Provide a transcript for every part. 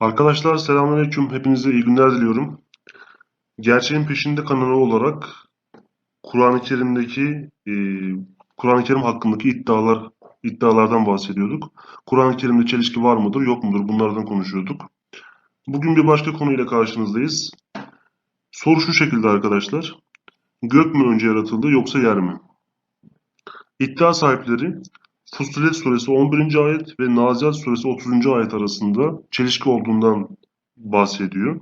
Arkadaşlar selamünaleyküm. Hepinize iyi günler diliyorum. Gerçeğin Peşinde kanalı olarak Kur'an-ı Kerim'deki e, Kur'an-ı Kerim hakkındaki iddialar iddialardan bahsediyorduk. Kur'an-ı Kerim'de çelişki var mıdır, yok mudur? Bunlardan konuşuyorduk. Bugün bir başka konuyla karşınızdayız. Soru şu şekilde arkadaşlar. Gök mü önce yaratıldı yoksa yer mi? İddia sahipleri Fussilet suresi 11. ayet ve Naziat suresi 30. ayet arasında çelişki olduğundan bahsediyor.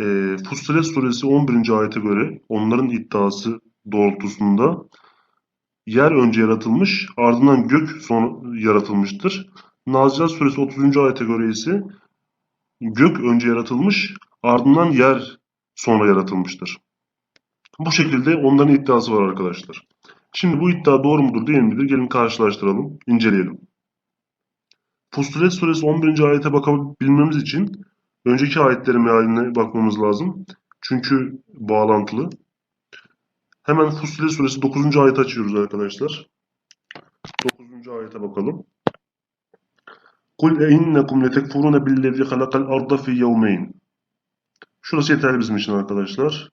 E, Fussilet suresi 11. ayete göre onların iddiası doğrultusunda yer önce yaratılmış ardından gök sonra yaratılmıştır. Naziat suresi 30. ayete göre ise gök önce yaratılmış ardından yer sonra yaratılmıştır. Bu şekilde onların iddiası var arkadaşlar. Şimdi bu iddia doğru mudur değil midir? Gelin karşılaştıralım, inceleyelim. Fussilet suresi 11. ayete bakabilmemiz için önceki ayetlerin mealine bakmamız lazım. Çünkü bağlantılı. Hemen Fussilet suresi 9. ayet açıyoruz arkadaşlar. 9. ayete bakalım. Kul e innekum letekfurune billezî halakal arda fi yevmeyn. Şurası yeterli bizim için arkadaşlar.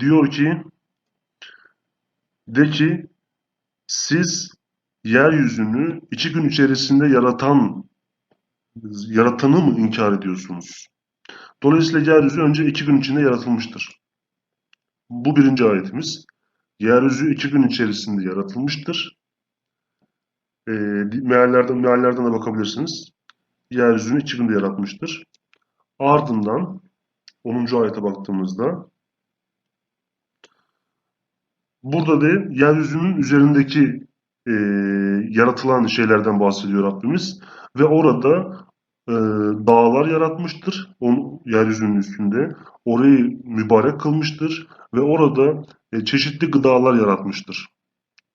Diyor ki de ki siz yeryüzünü iki gün içerisinde yaratan yaratanı mı inkar ediyorsunuz? Dolayısıyla yeryüzü önce iki gün içinde yaratılmıştır. Bu birinci ayetimiz. Yeryüzü iki gün içerisinde yaratılmıştır. E, meallerden, meallerden de bakabilirsiniz. Yeryüzünü iki günde yaratmıştır. Ardından 10. ayete baktığımızda Burada da yeryüzünün üzerindeki e, yaratılan şeylerden bahsediyor Rabbimiz. Ve orada e, dağlar yaratmıştır onun yeryüzünün üstünde. Orayı mübarek kılmıştır ve orada e, çeşitli gıdalar yaratmıştır.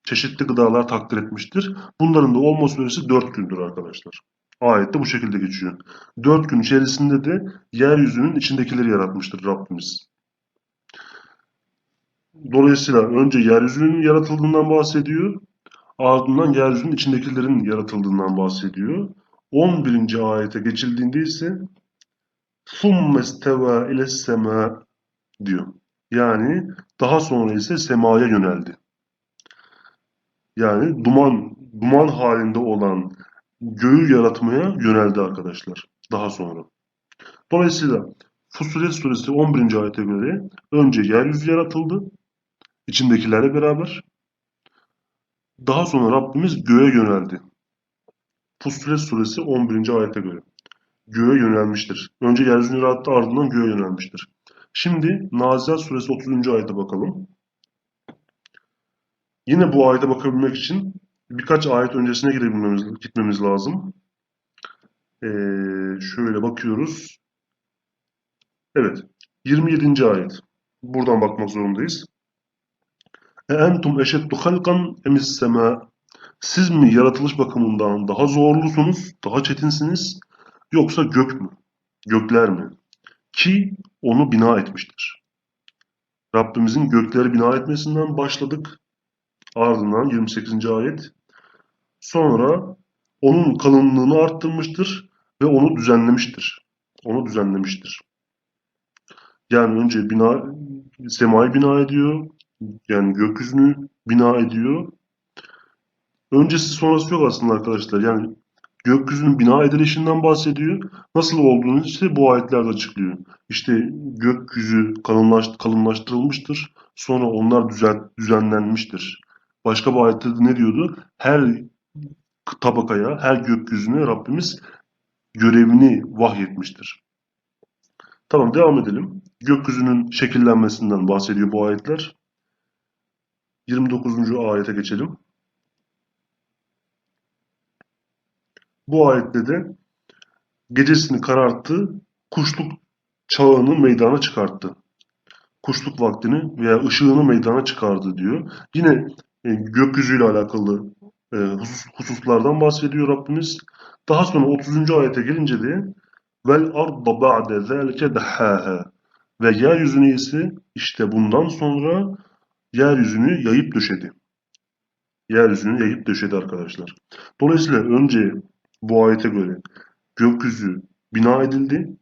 Çeşitli gıdalar takdir etmiştir. Bunların da olma süresi 4 gündür arkadaşlar. Ayette bu şekilde geçiyor. 4 gün içerisinde de yeryüzünün içindekileri yaratmıştır Rabbimiz. Dolayısıyla önce yeryüzünün yaratıldığından bahsediyor. Ardından yeryüzünün içindekilerin yaratıldığından bahsediyor. 11. ayete geçildiğinde ise ثُمَّ اسْتَوَى اِلَى السَّمَاءِ diyor. Yani daha sonra ise semaya yöneldi. Yani duman duman halinde olan göğü yaratmaya yöneldi arkadaşlar. Daha sonra. Dolayısıyla Fussilet suresi 11. ayete göre önce yeryüzü yaratıldı içindekilerle beraber. Daha sonra Rabbimiz göğe yöneldi. Fussilet suresi 11. ayete göre. Göğe yönelmiştir. Önce yeryüzünü yarattı ardından göğe yönelmiştir. Şimdi Nazihat suresi 30. ayete bakalım. Yine bu ayete bakabilmek için birkaç ayet öncesine gidebilmemiz, gitmemiz lazım. Ee, şöyle bakıyoruz. Evet. 27. ayet. Buradan bakmak zorundayız. Eşeddu halkan emis sema. Siz mi yaratılış bakımından daha zorlusunuz, daha çetinsiniz yoksa gök mü? Gökler mi? Ki onu bina etmiştir. Rabbimizin gökleri bina etmesinden başladık. Ardından 28. ayet. Sonra onun kalınlığını arttırmıştır ve onu düzenlemiştir. Onu düzenlemiştir. Yani önce bina, semayı bina ediyor, yani gökyüzünü bina ediyor. Öncesi sonrası yok aslında arkadaşlar. Yani gökyüzünün bina edilişinden bahsediyor. Nasıl olduğunu ise bu ayetlerde açıklıyor. İşte gökyüzü kalınlaş, kalınlaştırılmıştır. Sonra onlar düzen, düzenlenmiştir. Başka bir ayette de ne diyordu? Her tabakaya, her gökyüzüne Rabbimiz görevini vahyetmiştir. Tamam devam edelim. Gökyüzünün şekillenmesinden bahsediyor bu ayetler. 29. ayete geçelim. Bu ayette de gecesini kararttı, kuşluk çağını meydana çıkarttı. Kuşluk vaktini veya ışığını meydana çıkardı diyor. Yine e, gökyüzüyle alakalı e, husus, hususlardan bahsediyor Rabbimiz. Daha sonra 30. ayete gelince de vel arda ba'de zâlike dehâhe ve yeryüzünü ise işte bundan sonra yeryüzünü yayıp döşedi. Yeryüzünü yayıp döşedi arkadaşlar. Dolayısıyla önce bu ayete göre gökyüzü bina edildi,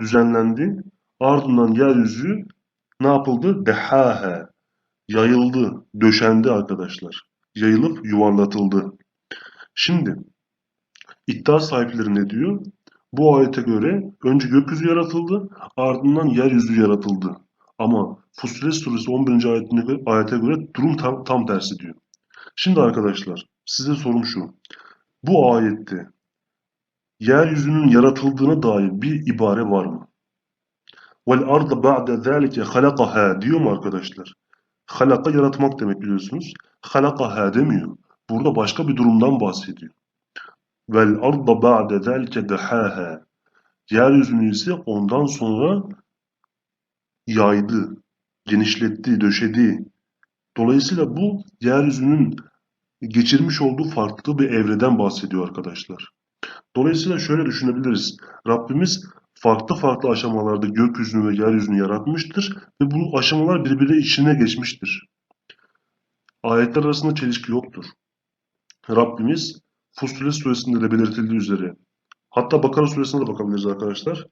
düzenlendi. Ardından yeryüzü ne yapıldı? Dehâhe, yayıldı, döşendi arkadaşlar. Yayılıp yuvarlatıldı. Şimdi iddia sahipleri ne diyor? Bu ayete göre önce gökyüzü yaratıldı, ardından yeryüzü yaratıldı. Ama Fussilet suresi 11. ayetine göre, ayete göre durum tam, tam tersi diyor. Şimdi arkadaşlar size sorum şu. Bu ayette yeryüzünün yaratıldığına dair bir ibare var mı? Vel arda ba'de zâlike halakaha diyor mu arkadaşlar? Halaka yaratmak demek biliyorsunuz. Halakaha demiyor. Burada başka bir durumdan bahsediyor. Vel arda ba'de zâlike dehâha. Yeryüzünü ise ondan sonra yaydı, genişletti, döşedi. Dolayısıyla bu yeryüzünün geçirmiş olduğu farklı bir evreden bahsediyor arkadaşlar. Dolayısıyla şöyle düşünebiliriz. Rabbimiz farklı farklı aşamalarda gökyüzünü ve yeryüzünü yaratmıştır ve bu aşamalar birbiri içine geçmiştir. Ayetler arasında çelişki yoktur. Rabbimiz Fussilet suresinde de belirtildiği üzere hatta Bakara suresine de bakabiliriz arkadaşlar.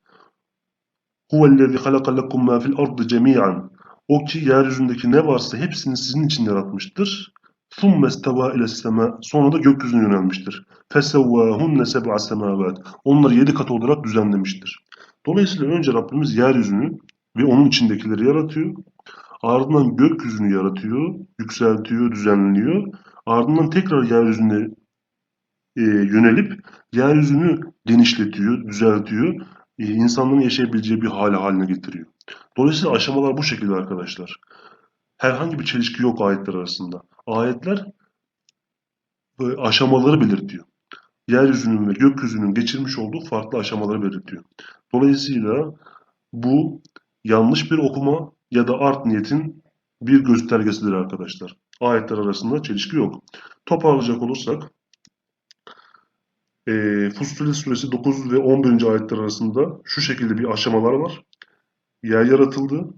Huvellezî halaka lekum mâ fil ardı cemî'an. O ki yeryüzündeki ne varsa hepsini sizin için yaratmıştır. ثُمَّ اسْتَوَى اِلَى السَّمَاءِ Sonra da gökyüzüne yönelmiştir. فَسَوَّاهُنَّ سَبْعَ سَمَاوَاتٍ Onları yedi kat olarak düzenlemiştir. Dolayısıyla önce Rabbimiz yeryüzünü ve onun içindekileri yaratıyor. Ardından gökyüzünü yaratıyor, yükseltiyor, düzenliyor. Ardından tekrar yeryüzüne e, yönelip yeryüzünü genişletiyor, düzeltiyor. e, insanların yaşayabileceği bir hale haline getiriyor. Dolayısıyla aşamalar bu şekilde arkadaşlar. Herhangi bir çelişki yok ayetler arasında. Ayetler aşamaları belirtiyor. Yeryüzünün ve gökyüzünün geçirmiş olduğu farklı aşamaları belirtiyor. Dolayısıyla bu yanlış bir okuma ya da art niyetin bir göstergesidir arkadaşlar. Ayetler arasında çelişki yok. Toparlayacak olursak e, Fussilet suresi 9 ve 11. ayetler arasında şu şekilde bir aşamalar var. Yer yaratıldı.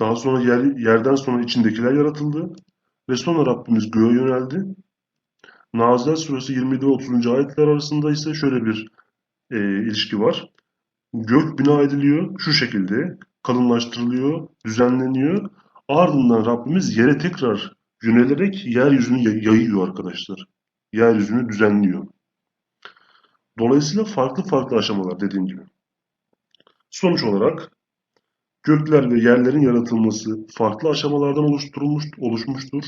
Daha sonra yer, yerden sonra içindekiler yaratıldı. Ve sonra Rabbimiz göğe yöneldi. Naziler suresi 27 ve 30. ayetler arasında ise şöyle bir e, ilişki var. Gök bina ediliyor şu şekilde kalınlaştırılıyor, düzenleniyor. Ardından Rabbimiz yere tekrar yönelerek yeryüzünü yayıyor arkadaşlar. Yeryüzünü düzenliyor. Dolayısıyla farklı farklı aşamalar dediğim gibi. Sonuç olarak gökler ve yerlerin yaratılması farklı aşamalardan oluşturulmuş, oluşmuştur.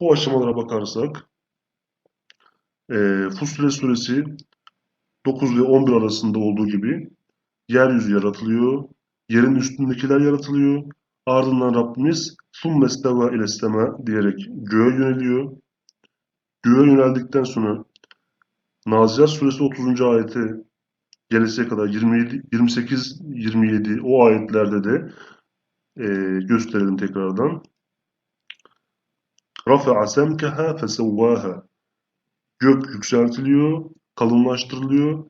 Bu aşamalara bakarsak e, Fussilet suresi 9 ve 11 arasında olduğu gibi yeryüzü yaratılıyor, yerin üstündekiler yaratılıyor. Ardından Rabbimiz ثُمَّ اسْتَوَى اِلَى السَّمَا diyerek göğe yöneliyor. Göğe yöneldikten sonra Nazihat suresi 30. ayeti gelesiye kadar 27, 28, 27 o ayetlerde de e, gösterelim tekrardan. Rafa'a semkeha fesevvaha. Gök yükseltiliyor, kalınlaştırılıyor.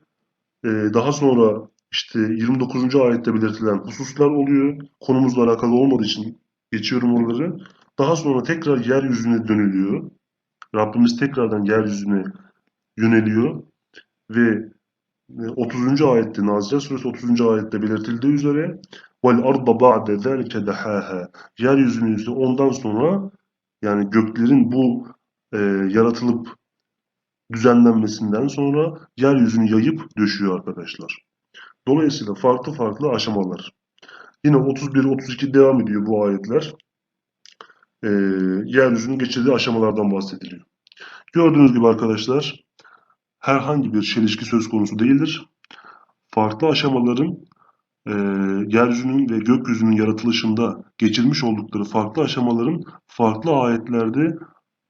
E, daha sonra işte 29. ayette belirtilen hususlar oluyor. Konumuzla alakalı olmadığı için geçiyorum onları. Daha sonra tekrar yeryüzüne dönülüyor. Rabbimiz tekrardan yeryüzüne yöneliyor ve 30. ayette Nazihat suresi 30. ayette belirtildiği üzere vel arda ba'de zalike dahaha yeryüzünü ise ondan sonra yani göklerin bu e, yaratılıp düzenlenmesinden sonra yeryüzünü yayıp döşüyor arkadaşlar. Dolayısıyla farklı farklı aşamalar. Yine 31-32 devam ediyor bu ayetler. E, yeryüzünün geçirdiği aşamalardan bahsediliyor. Gördüğünüz gibi arkadaşlar herhangi bir çelişki söz konusu değildir. Farklı aşamaların e, yeryüzünün ve gökyüzünün yaratılışında geçirmiş oldukları farklı aşamaların farklı ayetlerde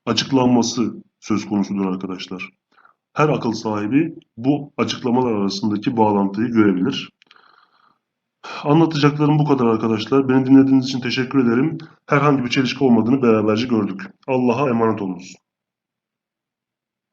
açıklanması söz konusudur arkadaşlar. Her akıl sahibi bu açıklamalar arasındaki bağlantıyı görebilir. Anlatacaklarım bu kadar arkadaşlar. Beni dinlediğiniz için teşekkür ederim. Herhangi bir çelişki olmadığını beraberce gördük. Allah'a emanet olunuz.